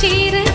சேர